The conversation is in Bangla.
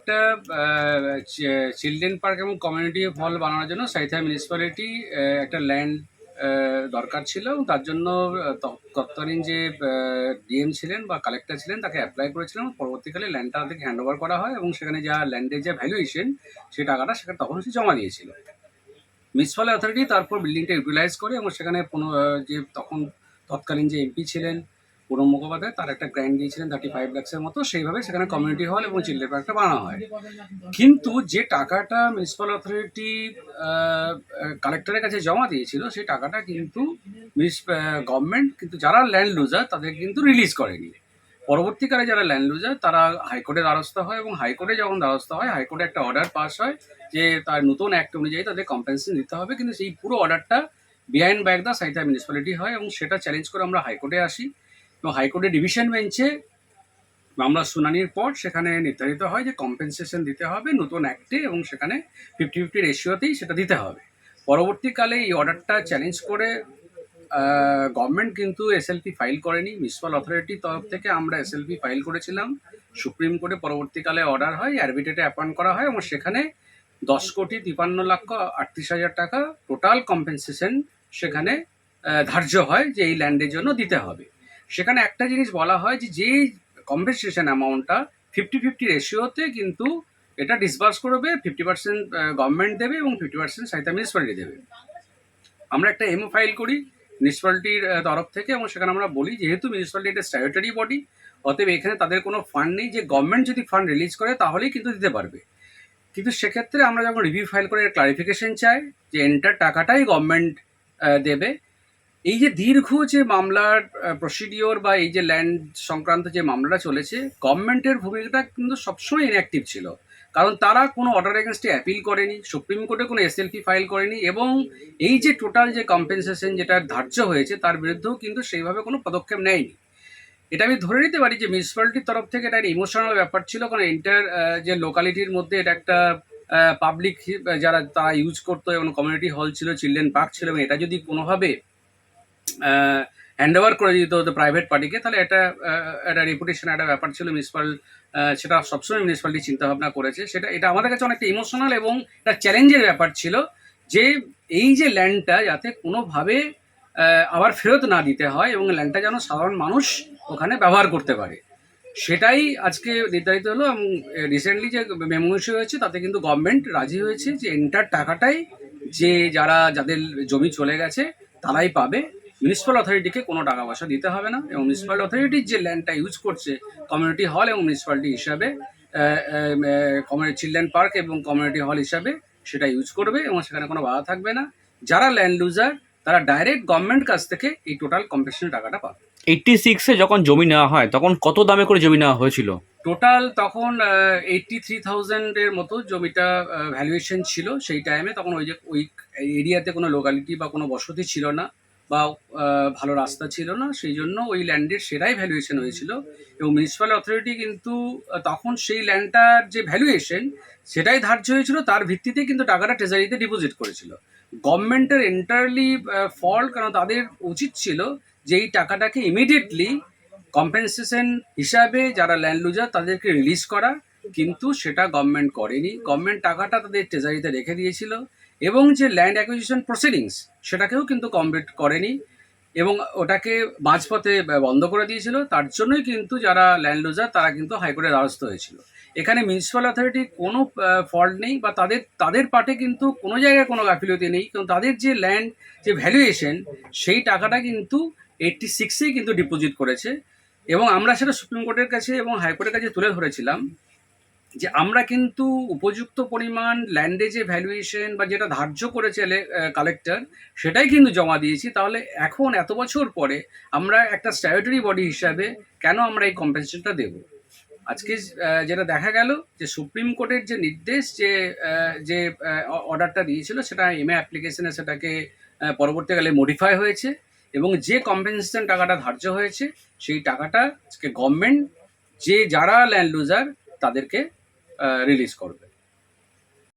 একটা চিলড্রেন পার্ক এবং কমিউনিটি হল বানানোর জন্য সাইথা মিউনিসিপ্যালিটি একটা ল্যান্ড দরকার ছিল এবং তার জন্য তৎকালীন যে ডিএম ছিলেন বা কালেক্টর ছিলেন তাকে অ্যাপ্লাই করেছিলাম। পরবর্তীকালে ল্যান্ডটা তাদেরকে হ্যান্ড ওভার করা হয় এবং সেখানে যা ল্যান্ডের যে ভ্যালুয়েশন সেই টাকাটা সেখানে তখন সে জমা দিয়েছিল। মিউনিসিপ্যাল অথরিটি তারপর বিল্ডিংটা ইউটিলাইজ করে এবং সেখানে আহ, যে তখন তৎকালীন যে এমপি ছিলেন পুরম মুখোপাধ্যায়, তার একটা গ্র্যান্ড দিয়েছিলেন থার্টি ফাইভ ল্যাক্সের মতো, সেইভাবে সেখানে কমিউনিটি হল এবং চিলড্রেন পার্কটা বানানো হয়। কিন্তু যে টাকাটা মিউনিসিপ্যাল অথরিটি কালেক্টরের কাছে জমা দিয়েছিল, সেই টাকাটা কিন্তু গভর্নমেন্ট কিন্তু যারা ল্যান্ড লুজার তাদের কিন্তু রিলিজ করেনি। পরবর্তীকালে যারা ল্যান্ড লুজার তারা হাইকোর্টে দ্বারস্থ হয় এবং হাইকোর্টে যখন দ্বারস্থ হয় হাইকোর্টে একটা অর্ডার পাস হয় যে তার নতুন অ্যাক্ট অনুযায়ী তাদের কম্পেনসেশন দিতে হবে, কিন্তু সেই পুরো অর্ডারটা বিহাইন্ড ব্যাক দ্য সাইথা মিউনিসিপ্যালিটি হয় এবং সেটা চ্যালেঞ্জ করে আমরা হাইকোর্টে আসি। এবং হাইকোর্টের ডিভিশন বেঞ্চে মামলার শুনানির পর সেখানে নির্ধারিত হয় যে কম্পেনসেশন দিতে হবে নতুন অ্যাক্টে এবং সেখানে ফিফটি ফিফটি রেশিওতেই সেটা দিতে হবে। পরবর্তীকালে এই অর্ডারটা চ্যালেঞ্জ করে গভর্নমেন্ট কিন্তু এসএলপি ফাইল করেনি। মিউনিসিপাল অথরিটির তরফ থেকে আমরা এসএলপি ফাইল করেছিলাম। সুপ্রিম কোর্টে পরবর্তীকালে অর্ডার হয় অ্যারবিটেটে অ্যাপয়েন্ট করা হয় এবং সেখানে দশ কোটি তিপান্ন লক্ষ আটত্রিশ হাজার টাকা টোটাল কম্পেনসেশন সেখানে ধার্য হয় যে এই ল্যান্ডের জন্য দিতে হবে। সেখানে একটা জিনিস বলা হয় যে যে কম্পেনসেশন অ্যামাউন্টটা ফিফটি ফিফটি রেশিওতে কিন্তু এটা ডিসবার্স করবে ফিফটি পার্সেন্ট গভর্নমেন্ট দেবে এবং ফিফটি পার্সেন্ট সাইথা মিউনিসিপ্যালিটি দেবে। আমরা একটা এমও ফাইল করি মিউনিসিপ্যালিটির তরফ থেকে এবং সেখানে আমরা বলি যেহেতু মিউনিসিপ্যালিটি একটা স্ট্যাটুটারি বডি অতএব এখানে তাদের কোনো ফান্ড নেই। যে গভর্নমেন্ট যদি ফান্ড রিলিজ করে তাহলেই কিন্তু দিতে পারবে। কিন্তু সেক্ষেত্রে আমরা যখন রিভিউ ফাইল করে ক্লারিফিকেশন চাই যে এন্টার টাকাটাই গভর্নমেন্ট দেবে এই যে দীর্ঘ যে মামলার প্রসিডিওর বা এই যে ল্যান্ড সংক্রান্ত যে মামলাটা চলেছে গভর্নমেন্টের ভূমিকাটা কিন্তু সবসময় ইনঅ্যাক্টিভ ছিল। কারণ তারা কোনো অর্ডার এগেনস্টে অ্যাপিল করেনি, সুপ্রিম কোর্টে কোনো এসএলপি ফাইল করেনি এবং এই যে টোটাল যে কম্পেনসেশন যেটা ধার্য হয়েছে, তার বিরুদ্ধেও কিন্তু সেইভাবে কোনো পদক্ষেপ নেয়নি। এটা আমি ধরে নিতে পারি যে মিউনিসিপ্যালিটির তরফ থেকে এটা একটা ইমোশনাল ব্যাপার ছিল, কারণ এন্টার যে লোকালিটির মধ্যে এটা একটা পাবলিক যারা, তারা ইউজ করতো এবং কমিউনিটি হল ছিল চিলড্রেন পার্ক ছিল এবং এটা যদি কোনোভাবে হ্যান্ড ওভার করে দিত হতো প্রাইভেট পার্টিকে তাহলে এটা একটা রেপুটেশন একটা ব্যাপার ছিল মিউনিসিপাল সেটা সবসময় মিউনিসিপ্যালিটি চিন্তা ভাবনা করেছে। সেটা, এটা আমাদের কাছে অনেকটা ইমোশনাল এবং একটা চ্যালেঞ্জের ব্যাপার ছিল যে এই যে ল্যান্ডটা যাতে কোনোভাবে আবার ফেরত না দিতে হয় এবং ল্যান্ডটা যেন সাধারণ মানুষ ওখানে ব্যবহার করতে পারে। সেটাই আজকে নির্ধারিত হলো এবং রিসেন্টলি যে মেমো ইস্যু হয়েছে, তাতে কিন্তু গভর্নমেন্ট রাজি হয়েছে যে এন্টার টাকাটাই যে যারা, যাদের জমি চলে গেছে, তারাই পাবে। মিউনিসিপ্যাল অথরিটিকে কোনো টাকা পয়সা দিতে হবে না এবং মিউনিসিপ্যাল অথরিটির যে ল্যান্ডটা ইউজ করছে কমিউনিটি হল এবং মিউনিসিপ্যালিটি হিসাবে কমিউনিটি চিলড্রেন পার্ক এবং কমিউনিটি হল হিসাবে সেটা ইউজ করবে এবং সেখানে কোনো বাধা থাকবে না। যারা ল্যান্ড লুজার তারা ডাইরেক্ট গভর্নমেন্ট কাছ থেকে এই টোটাল কম্পেনসেশন টাকাটা পাবে। এইটটি সিক্সে যখন জমি নেওয়া হয় তখন কত দামে করে জমি নেওয়া হয়েছিল? টোটাল তখন এইটটি থ্রি থাউজেন্ডের মতো জমিটা ভ্যালুয়েশন ছিল। সেই টাইমে তখন ওই যে ওই এরিয়াতে কোনো লোকালিটি বা কোনো বসতি ছিল না। বা ভালো রাস্তা ছিল না, সেই জন্য ওই ল্যান্ডের সেরাই ভ্যালুয়েশন হয়েছিল। এবং মিউনিসিপ্যাল অথরিটি কিন্তু তখন সেই ল্যান্ডটার যে ভ্যালুয়েশন সেটাই ধার্য হয়েছিল, তার ভিত্তিতে কিন্তু টাকাটা ট্রেজারিতে ডিপোজিট করেছিল। গভর্নমেন্টের এন্টারলি ফল্ট কারণ তাদের উচিত ছিল যে এই টাকাটাকে ইমিডিয়েটলি কম্পেনসেশন হিসাবে যারা ল্যান্ড লুজার তাদেরকে রিলিজ করা। কিন্তু সেটা গভর্নমেন্ট করেনি। গভর্নমেন্ট টাকাটা তাদের ট্রেজারিতে রেখে দিয়েছিল। এবং যে ল্যান্ড অ্যাকুইজিশন প্রসিডিংস সেটাকেও কিন্তু কমপ্লিট করেনি এবং ওটাকে মাঝপথে বন্ধ করে দিয়েছিল। তার জন্যই কিন্তু যারা ল্যান্ড লুজার তারা কিন্তু হাইকোর্টের দ্বারস্থ হয়েছিল। এখানে মিউনিসিপ্যাল অথরিটি কোনো ফল্ট নেই বা তাদের তাদের পার্টে কিন্তু কোনো জায়গায় কোনো গাফিলতি নেই। কারণ তাদের যে ল্যান্ড যে ভ্যালুয়েশন সেই টাকাটা কিন্তু এইটটি সিক্সেই কিন্তু ডিপোজিট করেছে। এবং আমরা সেটা সুপ্রিম কোর্টের কাছে এবং হাইকোর্টের কাছে তুলে ধরেছিলাম। যে আমরা কিন্তু উপযুক্ত পরিমাণ ল্যান্ডে যে ভ্যালুয়েশন বা যেটা ধার্য করেছে কালেক্টর সেটাই কিন্তু জমা দিয়েছি। তাহলে এখন এত বছর পরে আমরা একটা স্ট্যাটুটারি বডি হিসাবে কেন আমরা এই কম্পেনসেশনটা দেব? আজকে যেটা দেখা গেল যে সুপ্রিম কোর্টের যে নির্দেশ যে যে অর্ডারটা দিয়েছিল, সেটা এমএ অ্যাপ্লিকেশনে সেটাকে পরবর্তীকালে মডিফাই হয়েছে এবং যে কম্পেনসেশন টাকাটা ধার্য হয়েছে, সেই টাকাটা আজকে গভর্নমেন্ট যে যারা ল্যান্ড লুজার তাদেরকে রিলিজ করবে।